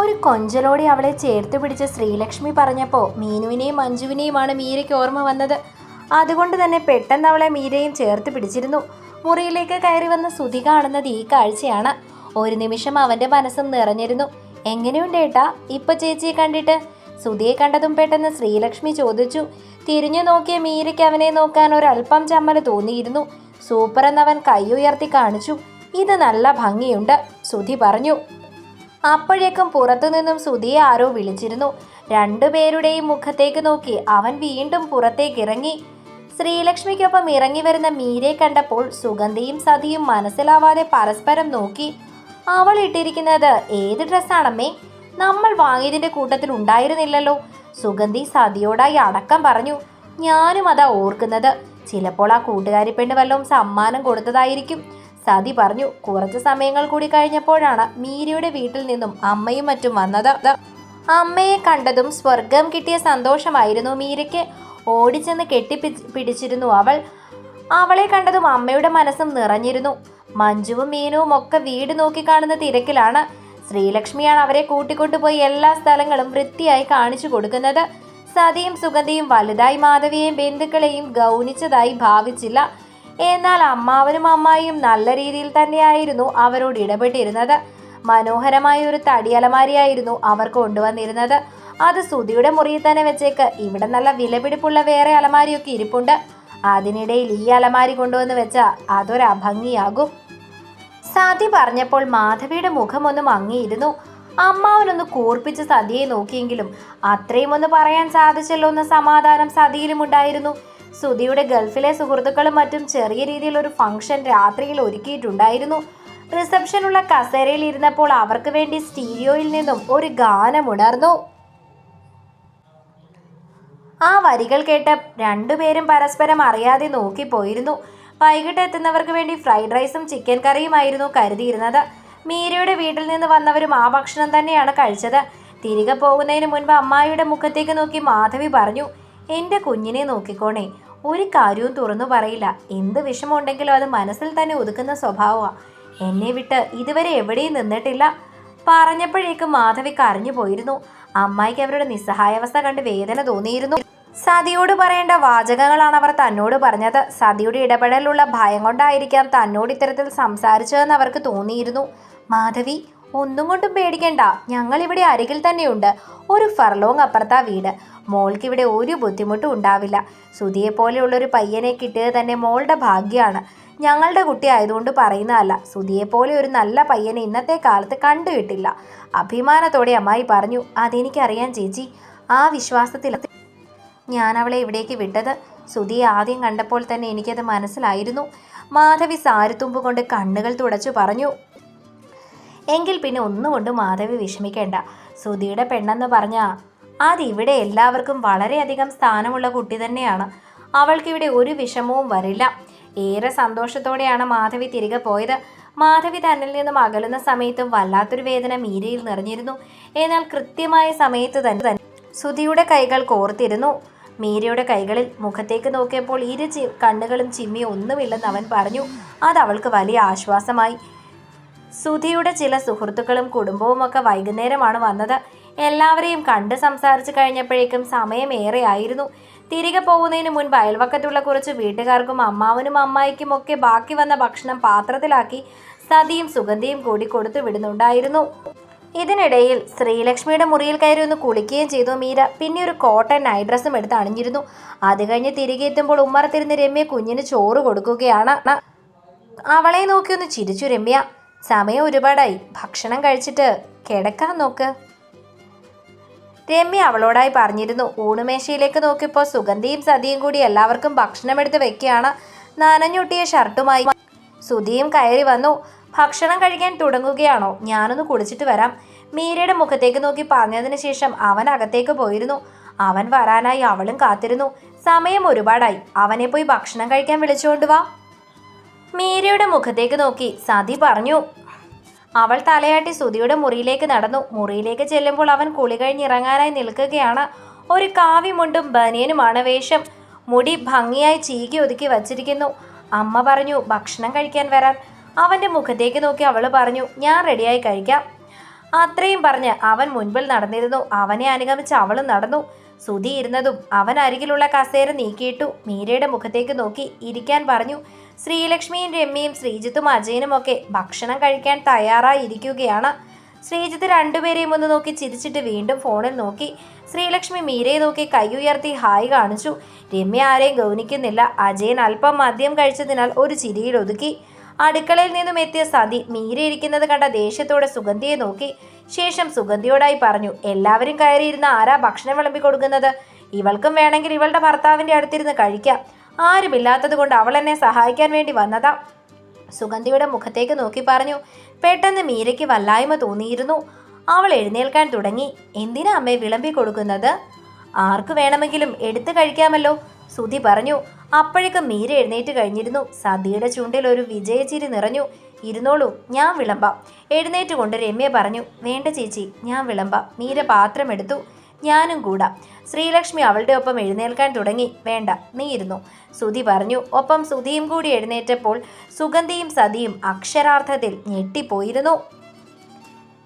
ഒരു കൊഞ്ചലോടെ അവളെ ചേർത്ത് പിടിച്ച ശ്രീലക്ഷ്മി പറഞ്ഞപ്പോൾ മീനുവിനെയും മഞ്ജുവിനെയുമാണ് മീരയ്ക്ക് ഓർമ്മ വന്നത്. അതുകൊണ്ട് തന്നെ പെട്ടെന്ന് അവളെ മീരയും ചേർത്ത് പിടിച്ചിരുന്നു. മുറിയിലേക്ക് കയറി വന്ന സുതി കാണുന്നത് ഈ കാഴ്ചയാണ്. ഒരു നിമിഷം അവന്റെ മനസ്സും നിറഞ്ഞിരുന്നു. എങ്ങനെയുണ്ട് ഏട്ടാ? ഇപ്പൊ ചേച്ചിയെ കണ്ടിട്ട്? സുധിയെ കണ്ടതും പെട്ടെന്ന് ശ്രീലക്ഷ്മി ചോദിച്ചു. തിരിഞ്ഞു നോക്കിയ മീരയ്ക്ക് അവനെ നോക്കാൻ ഒരല്പം ചമ്മൽ തോന്നിയിരുന്നു. സൂപ്പർ എന്നവൻ കൈ ഉയർത്തി കാണിച്ചു. ഇത് നല്ല ഭംഗിയുണ്ട് സുധി പറഞ്ഞു. അപ്പോഴേക്കും പുറത്തുനിന്നും സുധിയെ ആരോ വിളിച്ചിരുന്നു. രണ്ടുപേരുടെയും മുഖത്തേക്ക് നോക്കി അവൻ വീണ്ടും പുറത്തേക്ക് ഇറങ്ങി ശ്രീലക്ഷ്മിക്കൊപ്പം ഇറങ്ങി വരുന്ന മീരെ കണ്ടപ്പോൾ സുഗന്ധിയും സതിയും മനസ്സിലാവാതെ പരസ്പരം നോക്കി. അവൾ ഇട്ടിരിക്കുന്നത് ഏത് ഡ്രസ്സാണമ്മേ? നമ്മൾ വാങ്ങിയതിന്റെ കൂട്ടത്തിൽ ഉണ്ടായിരുന്നില്ലല്ലോ. സുഗന്ധി സതിയോടായി അടക്കം പറഞ്ഞു. ഞാനും അതാ ഓർക്കുന്നത്. ചിലപ്പോൾ ആ കൂട്ടുകാരി പെണ്ണ് വല്ലതും സമ്മാനം കൊടുത്തതായിരിക്കും. സതി പറഞ്ഞു കുറച്ച് സമയങ്ങൾ കൂടി കഴിഞ്ഞപ്പോഴാണ് മീരയുടെ വീട്ടിൽ നിന്നും അമ്മയും മറ്റും വന്നത്. അമ്മയെ കണ്ടതും സ്വർഗം കിട്ടിയ സന്തോഷമായിരുന്നു മീരയ്ക്ക്. ഓടിച്ചെന്ന് കെട്ടിപ്പി പിടിച്ചിരുന്നു അവൾ. അവളെ കണ്ടതും അമ്മയുടെ മനസ്സും നിറഞ്ഞിരുന്നു. മഞ്ജുവും മീനുവും ഒക്കെ വീട് നോക്കി കാണുന്ന തിരക്കിലാണ്. ശ്രീലക്ഷ്മിയാണ് അവരെ കൂട്ടിക്കൊണ്ടുപോയി എല്ലാ സ്ഥലങ്ങളും വൃത്തിയായി കാണിച്ചു കൊടുക്കുന്നത്. സതിയും സുഗന്ധിയും വലുതായി മാധവിയെയും ബന്ധുക്കളെയും ഗൗനിച്ചതായി ഭാവിച്ചില്ല. എന്നാൽ അമ്മാവനും അമ്മായിയും നല്ല രീതിയിൽ തന്നെയായിരുന്നു അവരോട് ഇടപെട്ടിരുന്നത്. മനോഹരമായ ഒരു തടിയലമാരിയായിരുന്നു അവർ കൊണ്ടുവന്നിരുന്നത്. അത് സുധിയുടെ മുറിയിൽ തന്നെ വെച്ചേക്ക്. ഇവിടെ നല്ല വിലപിടിപ്പുള്ള വേറെ അലമാരിയൊക്കെ ഇരിപ്പുണ്ട്. അതിനിടയിൽ ഈ അലമാരി കൊണ്ടുവന്ന് വെച്ചാൽ അതൊരു അഭംഗിയാകും. സതി പറഞ്ഞപ്പോൾ മാധവിയുടെ മുഖമൊന്നും മങ്ങിയിരുന്നു. അമ്മാവനൊന്ന് കൂർപ്പിച്ച് സതിയെ നോക്കിയെങ്കിലും അത്രയും ഒന്ന് പറയാൻ സാധിച്ചല്ലോ എന്ന സമാധാനം സതിയിലും ഉണ്ടായിരുന്നു സുധിയുടെ ഗൾഫിലെ സുഹൃത്തുക്കളും മറ്റും ചെറിയ രീതിയിൽ ഒരു ഫംഗ്ഷൻ രാത്രിയിൽ ഒരുക്കിയിട്ടുണ്ടായിരുന്നു. റിസപ്ഷനുള്ള കസേരയിൽ ഇരുന്നപ്പോൾ അവർക്ക് വേണ്ടി സ്റ്റീരിയോയിൽ നിന്നും ഒരു ഗാനം ഉണർന്നു. ആ വരികൾ കേട്ട് രണ്ടുപേരും പരസ്പരം അറിയാതെ നോക്കിപ്പോയിരുന്നു വൈകിട്ട് എത്തുന്നവർക്ക് വേണ്ടി ഫ്രൈഡ് റൈസും ചിക്കൻ കറിയുമായിരുന്നു കരുതിയിരുന്നത്. മീരയുടെ വീട്ടിൽ നിന്ന് വന്നവരും ആ ഭക്ഷണം തന്നെയാണ് കഴിച്ചത്. തിരികെ പോകുന്നതിന് മുൻപ് അമ്മായിയുടെ മുഖത്തേക്ക് നോക്കി മാധവി പറഞ്ഞു എന്റെ കുഞ്ഞിനെ നോക്കിക്കോണേ. ഒരു കാര്യവും തുറന്നു പറയില്ല. എന്ത് വിഷമമുണ്ടെങ്കിലും അത് മനസ്സിൽ തന്നെ ഒതുക്കുന്ന സ്വഭാവമാണ് എന്നെ വിട്ട് ഇതുവരെ എവിടെയും നിന്നിട്ടില്ല. പറഞ്ഞപ്പോഴേക്കും മാധവി കരഞ്ഞു പോയിരുന്നു. അമ്മായിക്ക് അവരുടെ നിസ്സഹായാവസ്ഥ കണ്ട് വേദന തോന്നിയിരുന്നു. സതിയോട് പറയേണ്ട വാചകങ്ങളാണ് അവർ തന്നോട് പറഞ്ഞത്. സതിയുടെ ഇടപെടലുള്ള ഭയം കൊണ്ടായിരിക്കാം തന്നോട് ഇത്തരത്തിൽ സംസാരിച്ചതെന്ന് അവർക്ക് തോന്നിയിരുന്നു. മാധവി ഒന്നും കൊണ്ടും പേടിക്കണ്ട. ഞങ്ങൾ ഇവിടെ അരികിൽ തന്നെയുണ്ട്. ഒരു ഫർലോങ് അപ്പുറത്താ വീട്. മോൾക്ക് ഇവിടെ ഒരു ബുദ്ധിമുട്ടും ഉണ്ടാവില്ല. സുധിയെ പോലെയുള്ളൊരു പയ്യനെ കിട്ടിയത് തന്നെ മോളുടെ ഭാഗ്യമാണ് ഞങ്ങളുടെ കുട്ടി ആയതുകൊണ്ട് പറയുന്നതല്ല സുധിയെ പോലെ ഒരു നല്ല പയ്യനെ ഇന്നത്തെ കാലത്ത് കണ്ടു കിട്ടില്ല. അഭിമാനത്തോടെ അമ്മായി പറഞ്ഞു അതെനിക്കറിയാം ചേച്ചി. ആ വിശ്വാസത്തിൽ ഞാൻ അവളെ ഇവിടേക്ക് വിട്ടത്. സുധിയെ ആദ്യം കണ്ടപ്പോൾ തന്നെ എനിക്കത് മനസ്സിലായിരുന്നു. മാധവി സാരിത്തുമ്പ് കൊണ്ട് കണ്ണുകൾ തുടച്ചു പറഞ്ഞു എങ്കിൽ പിന്നെ ഒന്നുകൊണ്ടും മാധവി വിഷമിക്കേണ്ട. സുധിയുടെ പെണ്ണെന്ന് പറഞ്ഞാൽ അതിവിടെ എല്ലാവർക്കും വളരെയധികം സ്ഥാനമുള്ള കുട്ടി തന്നെയാണ്. അവൾക്കിവിടെ ഒരു വിഷമവും വരില്ല. ഏറെ സന്തോഷത്തോടെയാണ് മാധവി തിരികെ പോയത്. മാധവി തന്നിൽ നിന്നും അകലുന്ന സമയത്തും വല്ലാത്തൊരു വേദന മീരയിൽ നിറഞ്ഞിരുന്നു. എന്നാൽ കൃത്യമായ സമയത്ത് തന്നെ സുധിയുടെ കൈകൾ കോർത്തിരുന്നു. മീരയുടെ കൈകളിൽ മുഖത്തേക്ക് നോക്കിയപ്പോൾ ഇരു ചി കണ്ണുകളും ചിമ്മി ഒന്നുമില്ലെന്ന് അവൻ പറഞ്ഞു. അത് അവൾക്ക് വലിയ ആശ്വാസമായി. സുധിയുടെ ചില സുഹൃത്തുക്കളും കുടുംബവും ഒക്കെ വൈകുന്നേരമാണ് വന്നത്. എല്ലാവരെയും കണ്ട് സംസാരിച്ചു കഴിഞ്ഞപ്പോഴേക്കും സമയം ഏറെയായിരുന്നു. തിരികെ പോകുന്നതിന് മുൻപ് അയൽവക്കത്തുള്ള കുറച്ച് വീട്ടുകാർക്കും അമ്മാവനും അമ്മായിക്കും ഒക്കെ ബാക്കി വന്ന ഭക്ഷണം പാത്രത്തിലാക്കി സതിയും സുഗന്ധിയും കൂടി കൊടുത്തു വിടുന്നുണ്ടായിരുന്നു. ഇതിനിടയിൽ ശ്രീലക്ഷ്മിയുടെ മുറിയിൽ കയറി ഒന്ന് കുളിക്കുകയും ചെയ്തു മീര. പിന്നെ ഒരു കോട്ടൺ നൈറ്റ് ഡ്രസ്സും എടുത്ത് അണിഞ്ഞിരുന്നു. അത് കഴിഞ്ഞ് തിരികെ എത്തുമ്പോൾ ഉമ്മറത്തിരുന്ന് രമ്യ കുഞ്ഞിന് ചോറ് കൊടുക്കുകയാണ്. അവളെ നോക്കി ഒന്ന് ചിരിച്ചു രമ്യ. സമയം ഒരുപാടായി. ഭക്ഷണം കഴിച്ചിട്ട് കിടക്കാൻ നോക്ക്. രമ്യ അവളോടായി പറഞ്ഞിരുന്നു. ഊണുമേശയിലേക്ക് നോക്കിയപ്പോൾ സുഗന്ധിയും സതിയും കൂടി എല്ലാവർക്കും ഭക്ഷണം എടുത്ത് വെക്കുകയാണ്. നനഞ്ഞൊട്ടിയ ഷർട്ടുമായി സുധിയും കയറി വന്നു. ഭക്ഷണം കഴിക്കാൻ തുടങ്ങുകയാണോ? ഞാനൊന്ന് കുടിച്ചിട്ട് വരാം. മീരയുടെ മുഖത്തേക്ക് നോക്കി പറഞ്ഞതിന് ശേഷം അവൻ അകത്തേക്ക് പോയിരുന്നു. അവൻ വരാനായി അവളും കാത്തിരുന്നു. സമയം ഒരുപാടായി. അവനെ പോയി ഭക്ഷണം കഴിക്കാൻ വിളിച്ചുകൊണ്ട് വാ. മീരയുടെ മുഖത്തേക്ക് നോക്കി സതി പറഞ്ഞു. അവൾ തലയാട്ടി സുധിയുടെ മുറിയിലേക്ക് നടന്നു. മുറിയിലേക്ക് ചെല്ലുമ്പോൾ അവൻ കുളി കഴിഞ്ഞിറങ്ങാനായി നിൽക്കുകയാണ്. ഒരു കാവിമുണ്ടും ബനിയനുമാണ് വേഷം. മുടി ഭംഗിയായി ചീകി ഒതുക്കി വച്ചിരിക്കുന്നു. അമ്മ പറഞ്ഞു ഭക്ഷണം കഴിക്കാൻ വരാൻ. അവന്റെ മുഖത്തേക്ക് നോക്കി അവൾ പറഞ്ഞു ഞാൻ റെഡിയായി കഴിക്കാം. അത്രയും പറഞ്ഞ് അവൻ മുൻപിൽ നടന്നിരുന്നു. അവനെ അനുഗമിച്ച് അവളും നടന്നു. സുധി ഇരുന്നതും അവൻ അരികിലുള്ള കസേര നീക്കിയിട്ടു മീരയുടെ മുഖത്തേക്ക് നോക്കി ഇരിക്കാൻ പറഞ്ഞു. ശ്രീലക്ഷ്മിയും രമ്യയും ശ്രീജിത്തും അജയനും ഒക്കെ ഭക്ഷണം കഴിക്കാൻ തയ്യാറായി ഇരിക്കുകയാണ് ശ്രീജിത്ത് രണ്ടുപേരെയും ഒന്ന് നോക്കി ചിരിച്ചിട്ട് വീണ്ടും ഫോണിൽ നോക്കി. ശ്രീലക്ഷ്മി മീരയെ നോക്കി കൈ ഉയർത്തി ഹായ് കാണിച്ചു. രമ്യ ആരെയും ഗൗനിക്കുന്നില്ല. അജയൻ അല്പം മദ്യം കഴിച്ചതിനാൽ ഒരു ചിരിയിൽ ഒതുക്കി. അടുക്കളയിൽ നിന്നും എത്തിയ സതി മീരയിരിക്കുന്നത് കണ്ട ദേഷ്യത്തോടെ സുഗന്ധിയെ നോക്കി. ശേഷം സുഗന്ധിയോടായി പറഞ്ഞു എല്ലാവരും കയറിയിരുന്ന ആരാ ഭക്ഷണം വിളമ്പി കൊടുക്കുന്നത്? ഇവൾക്കും വേണമെങ്കിൽ ഇവളുടെ ഭർത്താവിന്റെ അടുത്തിരുന്ന് കഴിക്കാം. ആരുമില്ലാത്തത് കൊണ്ട് അവൾ എന്നെ സഹായിക്കാൻ വേണ്ടി വന്നതാ. സുഗന്ധിയുടെ മുഖത്തേക്ക് നോക്കി പറഞ്ഞു പെട്ടെന്ന് മീരയ്ക്ക് വല്ലായ്മ തോന്നിയിരുന്നു. അവൾ എഴുന്നേൽക്കാൻ തുടങ്ങി. എന്തിനാ അമ്മേ വിളമ്പി കൊടുക്കുന്നത്? ആർക്ക് വേണമെങ്കിലും എടുത്തു കഴിക്കാമല്ലോ. സുധി പറഞ്ഞു അപ്പോഴേക്കും മീര എഴുന്നേറ്റ് കഴിഞ്ഞിരുന്നു. സതിയുടെ ചുണ്ടിൽ ഒരു വിജയചിരി നിറഞ്ഞു. ഇരുന്നോളൂ ഞാൻ വിളമ്പാം. എഴുന്നേറ്റ് കൊണ്ട് രമ്യ പറഞ്ഞു വേണ്ട ചേച്ചി ഞാൻ വിളമ്പാം. മീര പാത്രമെടുത്തു ഞാനും കൂടാം. ശ്രീലക്ഷ്മി അവളുടെ ഒപ്പം എഴുന്നേൽക്കാൻ തുടങ്ങി. വേണ്ട നീ ഇരുന്നു. സുധി പറഞ്ഞു. ഒപ്പം സുധിയും കൂടി എഴുന്നേറ്റപ്പോൾ സുഗന്ധിയും സതിയും അക്ഷരാർത്ഥത്തിൽ ഞെട്ടിപ്പോയിരുന്നു.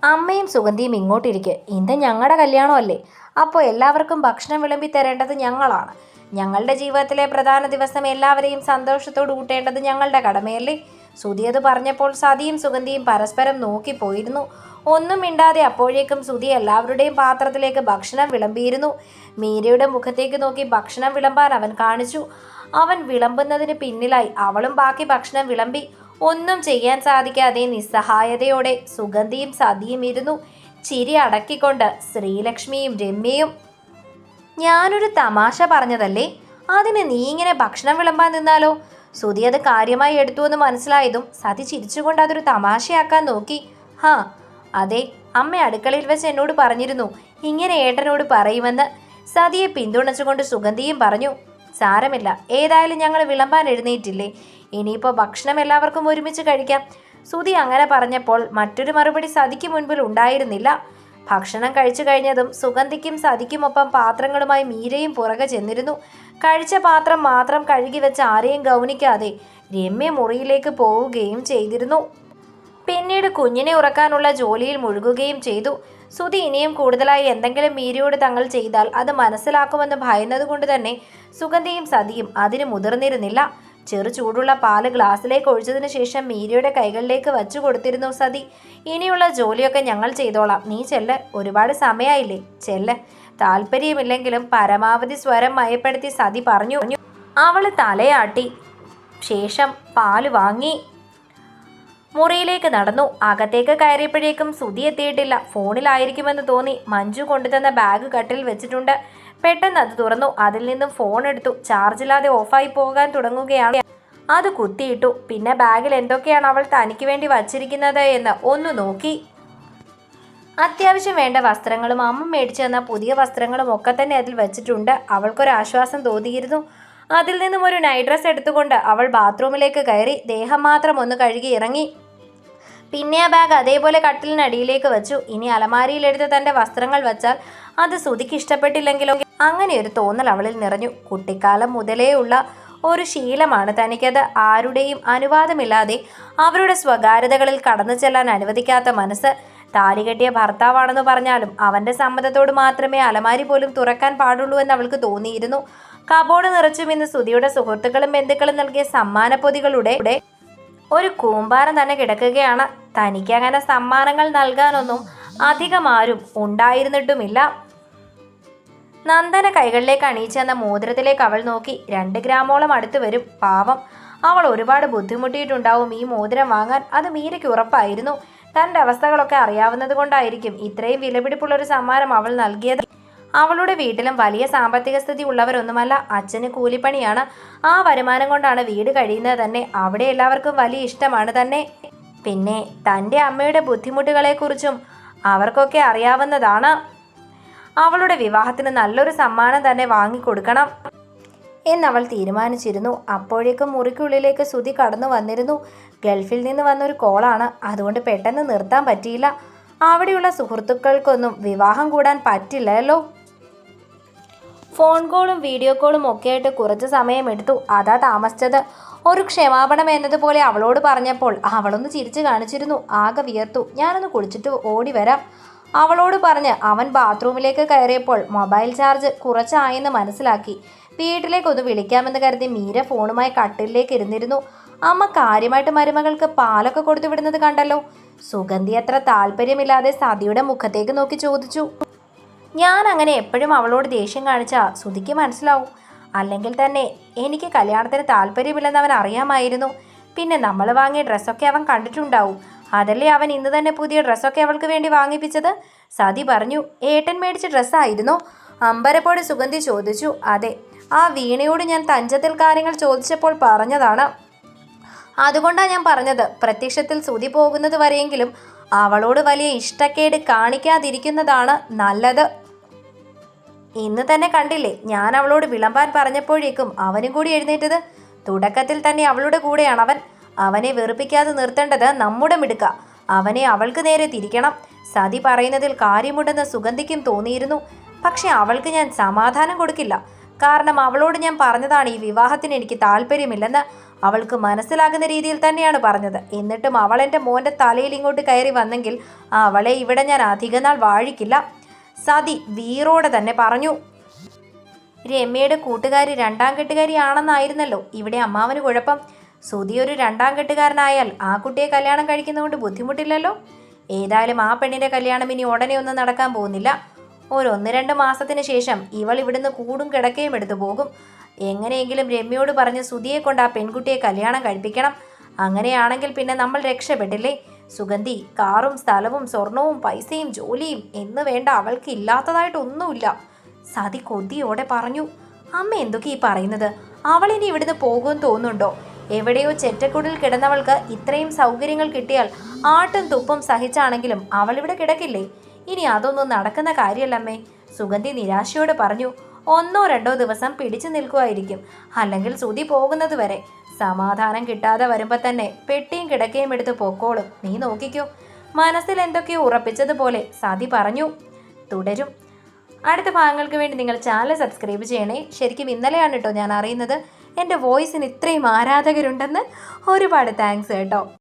അമ്മയും സുഗന്ധിയും ഇങ്ങോട്ടിരിക്കെ. ഇന്ന് ഞങ്ങളുടെ കല്യാണമല്ലേ? അപ്പോൾ എല്ലാവർക്കും ഭക്ഷണം വിളമ്പി തരേണ്ടത് ഞങ്ങളാണ്. ഞങ്ങളുടെ ജീവിതത്തിലെ പ്രധാന ദിവസം എല്ലാവരെയും സന്തോഷത്തോട് കൂട്ടേണ്ടത് ഞങ്ങളുടെ കടമയല്ലേ? സുധി അത് പറഞ്ഞപ്പോൾ സതിയും സുഗന്ധിയും പരസ്പരം നോക്കിപ്പോയിരുന്നു. ഒന്നും മിണ്ടാതെ അപ്പോഴേക്കും സുധി എല്ലാവരുടെയും പാത്രത്തിലേക്ക് ഭക്ഷണം വിളമ്പിയിരുന്നു. മീരയുടെ മുഖത്തേക്ക് നോക്കി ഭക്ഷണം വിളമ്പാൻ അവൻ കാണിച്ചു. അവൻ വിളമ്പുന്നതിന് പിന്നിലായി അവളും ബാക്കി ഭക്ഷണം വിളമ്പി. ഒന്നും ചെയ്യാൻ സാധിക്കാതെ നിസ്സഹായതയോടെ സുഗന്ധിയും സതിയും ഇരുന്നു. ചിരി അടക്കിക്കൊണ്ട് ശ്രീലക്ഷ്മിയും രമ്യയും ഞാനൊരു തമാശ പറഞ്ഞതല്ലേ? അതിന് നീ ഇങ്ങനെ ഭക്ഷണം വിളമ്പാൻ നിന്നാലോ? സുധി അത് കാര്യമായി എടുത്തു എന്ന് മനസ്സിലായതും സതി ചിരിച്ചുകൊണ്ട് അതൊരു തമാശയാക്കാൻ നോക്കി. ഹാ അതെ അമ്മ അടുക്കളയിൽ വെച്ച് എന്നോട് പറഞ്ഞിരുന്നു ഇങ്ങനെ ഏട്ടനോട് പറയുമെന്ന്. സതിയെ പിന്തുണച്ചുകൊണ്ട് സുഗന്ധിയും പറഞ്ഞു സാരമില്ല ഏതായാലും ഞങ്ങൾ വിളമ്പാൻ എഴുന്നേറ്റില്ലേ? ഇനിയിപ്പോൾ ഭക്ഷണം എല്ലാവർക്കും ഒരുമിച്ച് കഴിക്കാം. സുധി അങ്ങനെ പറഞ്ഞപ്പോൾ മറ്റൊരു മറുപടി സതിക്ക് മുൻപിൽ ഉണ്ടായിരുന്നില്ല. ഭക്ഷണം കഴിച്ചു കഴിഞ്ഞതും സുഗന്ധിക്കും സതിക്കുമൊപ്പം പാത്രങ്ങളുമായി മീരയും പുറകെ ചെന്നിരുന്നു. കഴിച്ച പാത്രം മാത്രം കഴുകി വെച്ച് ആരെയും ഗൗനിക്കാതെ രമ്യ മുറിയിലേക്ക് പോവുകയും ചെയ്തിരുന്നു. പിന്നീട് കുഞ്ഞിനെ ഉറക്കാനുള്ള ജോലിയിൽ മുഴുകുകയും ചെയ്തു. സുധി ഇനിയും കൂടുതലായി എന്തെങ്കിലും മീരയോട് തങ്ങൾ ചെയ്താൽ അത് മനസ്സിലാക്കുമെന്ന് ഭയന്നതുകൊണ്ട് തന്നെ സുഗന്ധിയും സതിയും അതിന് മുതിർന്നിരുന്നില്ല. ചെറു ചൂടുള്ള പാൽ ഗ്ലാസ്സിലേക്ക് ഒഴിച്ചതിന് ശേഷം മീരയുടെ കൈകളിലേക്ക് വച്ചു കൊടുത്തിരുന്നു സതി. ഇനിയുള്ള ജോലിയൊക്കെ ഞങ്ങൾ ചെയ്തോളാം. നീ ചെല്ല്. ഒരുപാട് സമയമായില്ലേ ചെല്ല്. താല്പര്യമില്ലെങ്കിലും പരമാവധി സ്വരം മയപ്പെടുത്തി സതി പറഞ്ഞു. അവൾ തലയാട്ടി. ശേഷം പാൽ വാങ്ങി. മുറിയിലേക്ക് നടന്നു. അകത്തേക്ക് കയറിയപ്പോഴേക്കും സുതി എത്തിയിട്ടില്ല. ഫോണിലായിരിക്കുമെന്ന് തോന്നി. മഞ്ജു കൊണ്ടുതന്ന ബാഗ് കട്ടിൽ വെച്ചിട്ടുണ്ട്. പെട്ടെന്ന് അത് തുറന്നു. അതിൽ നിന്നും ഫോൺ എടുത്തു. ചാർജില്ലാതെ ഓഫായി പോകാൻ തുടങ്ങുകയാണ്. അത് കുത്തിയിട്ടു. പിന്നെ ബാഗിൽ എന്തൊക്കെയാണ് അവൾ തനിക്ക് വേണ്ടി വച്ചിരിക്കുന്നത് എന്ന് ഒന്ന് നോക്കി. അത്യാവശ്യം വേണ്ട വസ്ത്രങ്ങളും അമ്മ മേടിച്ചു തന്ന പുതിയ വസ്ത്രങ്ങളും ഒക്കെ തന്നെ അതിൽ വെച്ചിട്ടുണ്ട്. അവൾക്കൊരാശ്വാസം തോന്നിയിരുന്നു. അതിൽ നിന്നും ഒരു നൈറ്റ് ഡ്രസ്സ് എടുത്തുകൊണ്ട് അവൾ ബാത്റൂമിലേക്ക് കയറി. ദേഹം മാത്രം ഒന്ന് കഴുകി ഇറങ്ങി. പിന്നെ ആ ബാഗ് അതേപോലെ കട്ടിലിനടിയിലേക്ക് വെച്ചു. ഇനി അലമാരിയിലെടുത്ത് തന്റെ വസ്ത്രങ്ങൾ വെച്ചാൽ അത് സുതിക്ക് ഇഷ്ടപ്പെട്ടില്ലെങ്കിലോ? അങ്ങനെ ഒരു തോന്നൽ അവളിൽ നിറഞ്ഞു. കുട്ടിക്കാലം മുതലേ ഉള്ള ഒരു ശീലമാണ് തനിക്കത്. ആരുടെയും അനുവാദമില്ലാതെ അവരുടെ സ്വകാര്യതകളിൽ കടന്നു ചെല്ലാൻ അനുവദിക്കാത്ത മനസ്സ്. താലി കെട്ടിയ ഭർത്താവാണെന്ന് പറഞ്ഞാലും അവന്റെ സമ്മതത്തോട് മാത്രമേ അലമാരി പോലും തുറക്കാൻ പാടുള്ളൂ എന്ന് അവൾക്ക് തോന്നിയിരുന്നു. കബോർഡ് നിറച്ചും ഇന്ന് സുധിയുടെ സുഹൃത്തുക്കളും ബന്ധുക്കളും നൽകിയ സമ്മാന പൊതികളുടെ ഒരു കൂമ്പാരം തന്നെ കിടക്കുകയാണ്. തനിക്ക് അങ്ങനെ സമ്മാനങ്ങൾ നൽകാനൊന്നും അധികം ആരും ഉണ്ടായിരുന്നിട്ടുമില്ല. നന്ദന കൈകളിലേക്ക് അണിയിച്ചു തന്ന മോതിരത്തിലേക്ക് അവൾ നോക്കി രണ്ട് ഗ്രാമോളം അടുത്ത് വരും. പാവം. അവൾ ഒരുപാട് ബുദ്ധിമുട്ടിയിട്ടുണ്ടാവും ഈ മോതിരം വാങ്ങാൻ. അത് മീരയ്ക്ക് ഉറപ്പായിരുന്നു. തന്റെ അവസ്ഥകളൊക്കെ അറിയാവുന്നത് കൊണ്ടായിരിക്കും ഇത്രയും വിലപിടിപ്പുള്ള ഒരു സമ്മാനം അവൾ നൽകിയത്. അവളുടെ വീട്ടിലും വലിയ സാമ്പത്തിക സ്ഥിതി ഉള്ളവരൊന്നുമല്ല. അച്ഛന് കൂലിപ്പണിയാണ്. ആ വരുമാനം കൊണ്ടാണ് വീട് കഴിയുന്നത് തന്നെ. അവിടെ എല്ലാവർക്കും വലിയ ഇഷ്ടമാണ് തന്നെ. പിന്നെ തന്റെ അമ്മയുടെ ബുദ്ധിമുട്ടുകളെക്കുറിച്ചും അവർക്കൊക്കെ അറിയാവുന്നതാണ്. അവളുടെ വിവാഹത്തിന് നല്ലൊരു സമ്മാനം തന്നെ വാങ്ങിക്കൊടുക്കണം എന്നവൾ തീരുമാനിച്ചിരുന്നു. അപ്പോഴേക്കും മുറിക്കുള്ളിലേക്ക് സുതി കടന്നു വന്നിരുന്നു. ഗൾഫിൽ നിന്ന് വന്നൊരു കോളാണ്. അതുകൊണ്ട് പെട്ടെന്ന് നിർത്താൻ പറ്റിയില്ല. അവിടെയുള്ള സുഹൃത്തുക്കൾക്കൊന്നും വിവാഹം കൂടാൻ പറ്റില്ലല്ലോ. ഫോൺ കോളും വീഡിയോ കോളും ഒക്കെ ആയിട്ട് കുറച്ച് സമയമെടുത്തു അതാ താമസിച്ചത്. ഒരു ക്ഷമാപണം എന്നതുപോലെ അവളോട് പറഞ്ഞപ്പോൾ അവളൊന്ന് ചിരിച്ചു കാണിച്ചിരുന്നു. ആകെ വിയർത്തു. ഞാനൊന്ന് കുളിച്ചിട്ട് ഓടി വരാം. അവളോട് പറഞ്ഞ് അവൻ ബാത്റൂമിലേക്ക് കയറിയപ്പോൾ മൊബൈൽ ചാർജ് കുറച്ചായെന്ന് മനസ്സിലാക്കി. വീട്ടിലേക്കൊന്ന് വിളിക്കാമെന്ന് കരുതി മീര ഫോണുമായി കട്ടിലേക്ക് ഇരുന്നിരുന്നു. അമ്മ കാര്യമായിട്ട് മരുമകൾക്ക് പാലൊക്കെ കൊടുത്തു വിടുന്നത് കണ്ടല്ലോ. സുഗന്ധി അത്ര താല്പര്യമില്ലാതെ സതിയുടെ മുഖത്തേക്ക് നോക്കി ചോദിച്ചു. ഞാൻ അങ്ങനെ എപ്പോഴും അവളോട് ദേഷ്യം കാണിച്ചാൽ സുധിക്ക് മനസ്സിലാവും. അല്ലെങ്കിൽ തന്നെ എനിക്ക് കല്യാണത്തിന് താല്പര്യമില്ലെന്ന് അവൻ അറിയാമായിരുന്നു. പിന്നെ നമ്മൾ വാങ്ങിയ ഡ്രസ്സൊക്കെ അവൻ കണ്ടിട്ടുണ്ടാവും. അതല്ലേ അവൻ ഇന്ന് തന്നെ പുതിയ ഡ്രസ്സൊക്കെ അവൾക്ക് വേണ്ടി വാങ്ങിപ്പിച്ചത്? സതി പറഞ്ഞു ഏട്ടൻ മേടിച്ച ഡ്രസ്സായിരുന്നോ. അമ്പരപ്പോട് സുഗന്ധി ചോദിച്ചു അതെ ആ വീണയോട് ഞാൻ തഞ്ചത്തിൽ കാര്യങ്ങൾ ചോദിച്ചപ്പോൾ പറഞ്ഞതാണ്. അതുകൊണ്ടാണ് ഞാൻ പറഞ്ഞത്. പ്രത്യക്ഷത്തിൽ സുതി പോകുന്നത് വരെയെങ്കിലും അവളോട് വലിയ ഇഷ്ടക്കേട് കാണിക്കാതിരിക്കുന്നതാണ് നല്ലത്. ഇന്ന് തന്നെ കണ്ടില്ലേ ഞാൻ അവളോട് വിളമ്പാൻ പറഞ്ഞപ്പോഴേക്കും അവനും കൂടി എഴുന്നേറ്റത്? തുടക്കത്തിൽ തന്നെ അവളുടെ കൂടെയാണ് അവൻ അവനെ വെറുപ്പിക്കാതെ നിർത്തേണ്ടത് നമ്മുടെ മിടുക്ക. അവനെ അവൾക്ക് നേരെ തിരിക്കണം. സതി പറയുന്നതിൽ കാര്യമുണ്ടെന്ന് സുഗന്ധിക്കും തോന്നിയിരുന്നു. പക്ഷെ അവൾക്ക് ഞാൻ സമാധാനം കൊടുക്കില്ല. കാരണം അവളോട് ഞാൻ പറഞ്ഞതാണ് ഈ വിവാഹത്തിന് എനിക്ക് താല്പര്യമില്ലെന്ന്. അവൾക്ക് മനസ്സിലാകുന്ന രീതിയിൽ തന്നെയാണ് പറഞ്ഞത്. എന്നിട്ടും അവൾ എന്റെ മോന്റെ തലയിൽ ഇങ്ങോട്ട് കയറി വന്നെങ്കിൽ അവളെ ഇവിടെ ഞാൻ അധികനാൾ വാഴിക്കില്ല. സതി വീറോടെ തന്നെ പറഞ്ഞു. രമ്യയുടെ കൂട്ടുകാരി രണ്ടാം കെട്ടുകാരി ആണെന്നായിരുന്നല്ലോ ഇവിടെ അമ്മാവന് കുഴപ്പം. സുധി ഒരു രണ്ടാം കെട്ടുകാരനായാൽ ആ കുട്ടിയെ കല്യാണം കഴിക്കുന്നതുകൊണ്ട് ബുദ്ധിമുട്ടില്ലല്ലോ? ഏതായാലും ആ പെണ്ണിന്റെ കല്യാണം ഇനി ഉടനെ ഒന്നും നടക്കാൻ പോകുന്നില്ല. ഒരു ഒന്ന് രണ്ട് മാസത്തിന് ശേഷം ഇവൾ ഇവിടുന്ന് കൂടും കിടക്കയും എടുത്തു പോകും. എങ്ങനെയെങ്കിലും രമ്യയോട് പറഞ്ഞ് സുധിയെ കൊണ്ട് ആ പെൺകുട്ടിയെ കല്യാണം കഴിപ്പിക്കണം. അങ്ങനെയാണെങ്കിൽ പിന്നെ നമ്മൾ രക്ഷപ്പെട്ടില്ലേ? സുഗന്ധി കാറും സ്ഥലവും സ്വർണവും പൈസയും ജോലിയും എന്ന് വേണ്ട അവൾക്ക് ഇല്ലാത്തതായിട്ടൊന്നുമില്ല. സതി കൊതിയോടെ പറഞ്ഞു അമ്മ എന്തൊക്കെ ഈ പറയുന്നത്? അവൾ ഇനി ഇവിടുന്ന് പോകുമെന്ന് തോന്നുന്നുണ്ടോ? എവിടെയോ ചെറ്റക്കുടിൽ കിടന്നവൾക്ക് ഇത്രയും സൗകര്യങ്ങൾ കിട്ടിയാൽ ആട്ടും തുപ്പും സഹിച്ചാണെങ്കിലും അവൾ ഇവിടെ കിടക്കില്ലേ? ഇനി അതൊന്നും നടക്കുന്ന കാര്യമല്ലമ്മേ. സുഗന്ധി നിരാശയോട് പറഞ്ഞു ഒന്നോ രണ്ടോ ദിവസം പിടിച്ചു നിൽക്കുമായിരിക്കും. അല്ലെങ്കിൽ സുതി പോകുന്നത് വരെ. സമാധാനം കിട്ടാതെ വരുമ്പോൾ തന്നെ പെട്ടിയും കിടക്കയും എടുത്ത് പൊക്കോളും. നീ നോക്കിക്കോ. മനസ്സിൽ എന്തൊക്കെയോ ഉറപ്പിച്ചതുപോലെ സതി പറഞ്ഞു. തുടരും. അടുത്ത ഭാഗങ്ങൾക്ക് വേണ്ടി നിങ്ങൾ ചാനൽ സബ്സ്ക്രൈബ് ചെയ്യണേ. ശരിക്കും ഇന്നലെയാണ് കേട്ടോ ഞാൻ അറിയുന്നത്. എന്റെ വോയിസിന് ഇത്രയും ആരാധകരുണ്ടെന്ന് ഒരുപാട് താങ്ക്സ് കേട്ടോ.